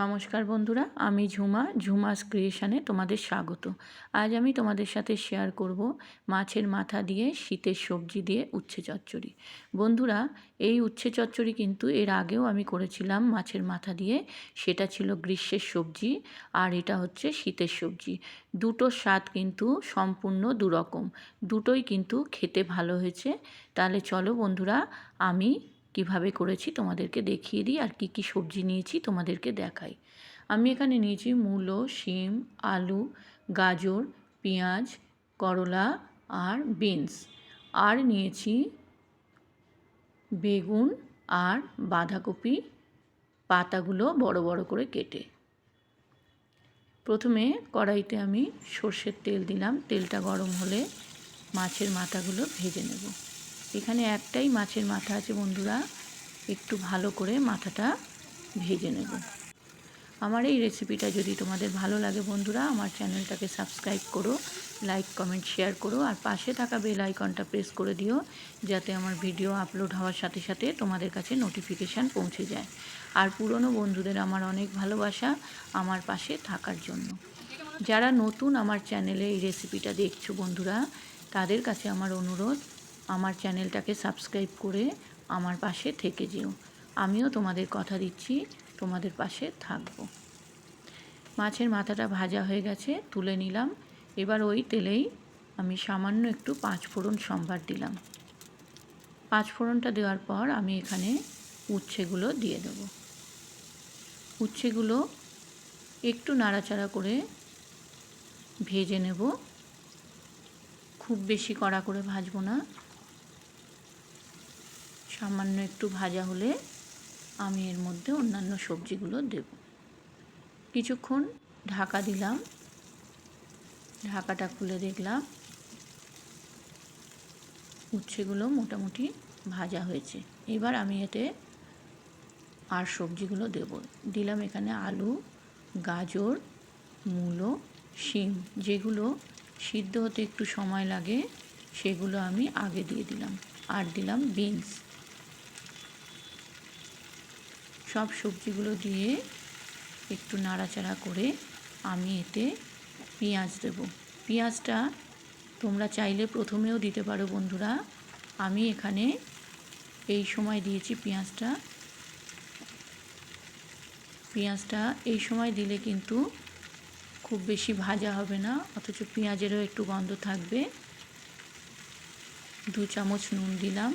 নমস্কার বন্ধুরা, আমি ঝুমা, ঝুমাস ক্রিয়েশনে তোমাদের স্বাগত। আজ আমি তোমাদের সাথে শেয়ার করব মাছের মাথা দিয়ে শীতের সবজি দিয়ে উচ্ছে চচ্চড়ি। বন্ধুরা, এই উচ্ছে চচ্চড়ি কিন্তু এর আগেও আমি করেছিলাম মাছের মাথা দিয়ে, সেটা ছিল গ্রীষ্মের সবজি আর এটা হচ্ছে শীতের সবজি। দুটোর স্বাদ কিন্তু সম্পূর্ণ দুরকম, দুটোই কিন্তু খেতে ভালো হয়েছে। তাহলে চলো বন্ধুরা, আমি কীভাবে করেছি তোমাদেরকে দেখিয়ে দিই আর কি কি সবজি নিয়েছি তোমাদেরকে দেখাই। আমি এখানে নিয়েছি মূলো, শিম, আলু, গাজর, পেঁয়াজ, করলা আর বিনস। আর নিয়েছি বেগুন আর বাঁধাকপি, পাতাগুলো বড় বড় করে কেটে। প্রথমে কড়াইতে আমি সর্ষের তেল দিলাম। তেলটা গরম হলে মাছের মাথাগুলো ভেজে নেব। এখানে একটাই মাছের মাথা আছে বন্ধুরা। একটু ভালো করে মাথাটা ভেজে নেব। আমার এই রেসিপিটা যদি তোমাদের ভালো লাগে বন্ধুরা, আমার চ্যানেলটাকে সাবস্ক্রাইব করো, লাইক, কমেন্ট, শেয়ার করো, আর পাশে থাকা বেল আইকনটা প্রেস করে দিও, যাতে আমার ভিডিও আপলোড হওয়ার সাথে সাথে তোমাদের কাছে নোটিফিকেশান পৌঁছে যায়। আর পুরনো বন্ধুদের আমার অনেক ভালোবাসা আমার পাশে থাকার জন্য। যারা নতুন আমার চ্যানেলে এই রেসিপিটা দেখছ বন্ধুরা, তাদের কাছে আমার অনুরোধ আমার চ্যানেলটাকে সাবস্ক্রাইব করে আমার পাশে থেকে যেও। আমিও তোমাদের কথা দিচ্ছি, তোমাদের পাশে থাকব। মাছের মাথাটা ভাজা হয়ে গেছে, তুলে নিলাম। এবার ওই তেলেই আমি সামান্য একটু পাঁচ ফোড়ন সম্বার দিলাম। পাঁচ ফোড়নটা দেওয়ার পর আমি এখানে উচ্ছেগুলো দিয়ে দেব। উচ্ছেগুলো একটু নাড়াচাড়া করে ভেজে নেব। খুব বেশি কড়া করে ভাজবো না। সামান্য একটু ভাজা হলে আমি এর মধ্যে অন্যান্য সবজিগুলো দেব। কিছুক্ষণ ঢাকা দিলাম। ঢাকাটা খুলে দেখলাম। উচ্ছেগুলো মোটামুটি ভাজা হয়েছে। এবার আমি এতে আর সবজিগুলো দেব। দিলাম এখানে আলু, গাজর, মূলো, শিম। যেগুলো সিদ্ধ হতে একটু সময় লাগে, সেগুলো আমি আগে দিয়ে দিলাম। আর দিলাম বিনস। সব সবজিগুলো দিয়ে একটু নাড়াচাড়া করে আমি এতে পেঁয়াজ দেব। পেঁয়াজটা তোমরা চাইলে প্রথমেও দিতে পারো বন্ধুরা। আমি এখানে এই সময় দিয়েছি পেঁয়াজটা। পেঁয়াজটা এই সময় দিলে কিন্তু খুব বেশি ভাজা হবে না, অথচ পেঁয়াজেরও একটু গন্ধ থাকবে। দু চামচ নুন দিলাম,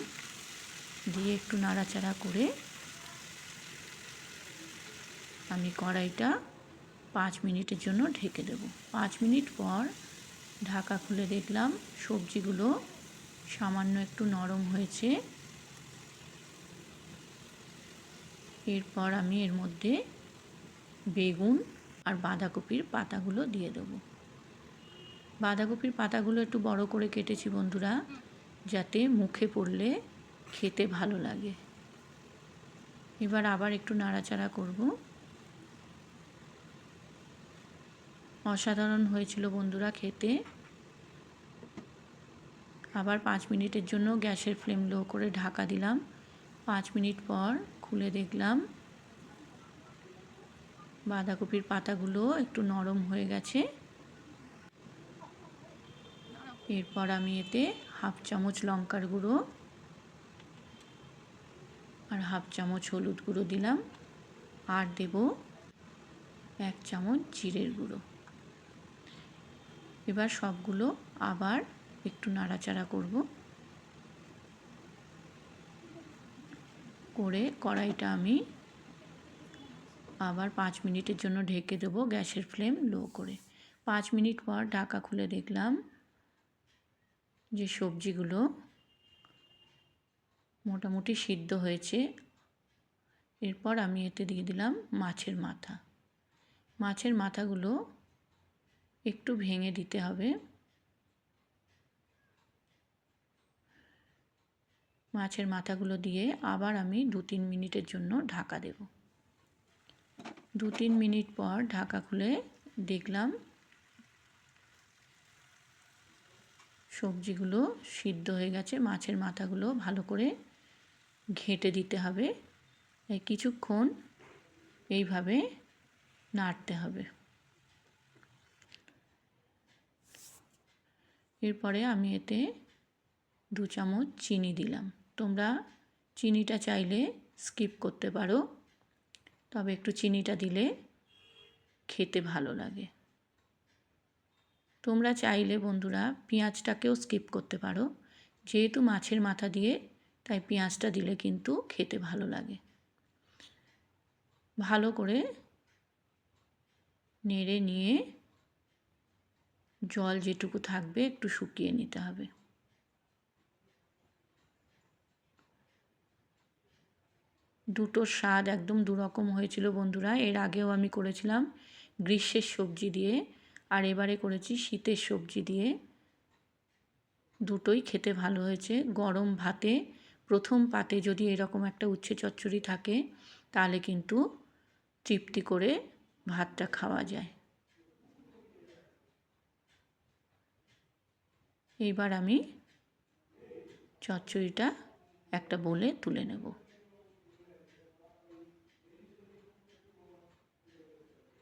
দিয়ে একটু নাড়াচাড়া করে আমি কড়াইটা পাঁচ মিনিটের জন্য ঢেকে দেব। পাঁচ মিনিট পর ঢাকা খুলে দেখলাম সবজিগুলো সামান্য একটু নরম হয়েছে। এরপর আমি এর মধ্যে বেগুন আর বাঁধাকপির পাতাগুলো দিয়ে দেব। বাঁধাকপির পাতাগুলো একটু বড় করে কেটেছি বন্ধুরা, যাতে মুখে পড়লে খেতে ভালো লাগে। এবার আবার একটু নাড়াচাড়া করব। অসাধারণ হয়েছিল বন্ধুরা খেতে। আবার পাঁচ মিনিটের জন্য গ্যাসের ফ্লেম লো করে ঢাকা দিলাম। পাঁচ মিনিট পর খুলে দেখলাম বাঁধাকপির পাতাগুলো একটু নরম হয়ে গেছে। এরপর আমি এতে হাফ চামচ লঙ্কার গুঁড়ো আর হাফ চামচ হলুদ গুঁড়ো দিলাম। আর দেব এক চামচ জিরের গুঁড়ো। এবার সবগুলো আবার একটু নাড়াচাড়া করব। করে কড়াইটা আমি আবার পাঁচ মিনিটের জন্য ঢেকে দেবো গ্যাসের ফ্লেম লো করে। পাঁচ মিনিট পর ঢাকা খুলে দেখলাম যে সবজিগুলো মোটামুটি সিদ্ধ হয়েছে। এরপর আমি এতে দিয়ে দিলাম মাছের মাথা। মাছের মাথাগুলো একটু ভেঙে দিতে হবে। মাছের মাথাগুলো দিয়ে আবার আমি দু তিন মিনিটের জন্য ঢাকা দেব। দু তিন মিনিট পর ঢাকা খুলে দেখলাম সবজিগুলো সিদ্ধ হয়ে গেছে। মাছের মাথাগুলো ভালো করে ঘেঁটে দিতে হবে। কিছুক্ষণ এইভাবে নাড়তে হবে। এরপরে আমি এতে দু চামচ চিনি দিলাম। তোমরা চিনিটা চাইলে স্কিপ করতে পারো, তবে একটু চিনিটা দিলে খেতে ভালো লাগে। তোমরা চাইলে বন্ধুরা পেঁয়াজটাকেও স্কিপ করতে পারো, যেহেতু মাছের মাথা দিয়ে, তাই পেঁয়াজটা দিলে কিন্তু খেতে ভালো লাগে। ভালো করে নেড়ে নিয়ে জল যেটুকু থাকবে একটু শুকিয়ে নিতে হবে। দুটো স্বাদ একদম দুরকম হয়েছিল বন্ধুরা, এর আগেও আমি করেছিলাম গ্রীষ্মের সবজি দিয়ে, আর এবারে করেছি শীতের সবজি দিয়ে। দুটোই খেতে ভালো হয়েছে, গরম ভাতে, প্রথম পাতে যদি এরকম একটা উচ্ছে চচ্চড়ি থাকে, তাহলে কিন্তু তৃপ্তি করে ভাতটা খাওয়া যায়। এইবার আমি চচ্চড়িটা একটা বলে তুলে নেব।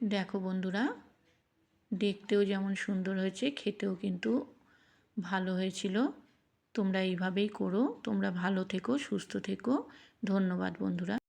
দেখো বন্ধুরা, দেখতেও যেমন সুন্দর হয়েছে, খেতেও কিন্তু ভালো হয়েছিল। তোমরা এইভাবেই করো, তোমরা ভালো থেকো, সুস্থ থেকো। ধন্যবাদ বন্ধুরা।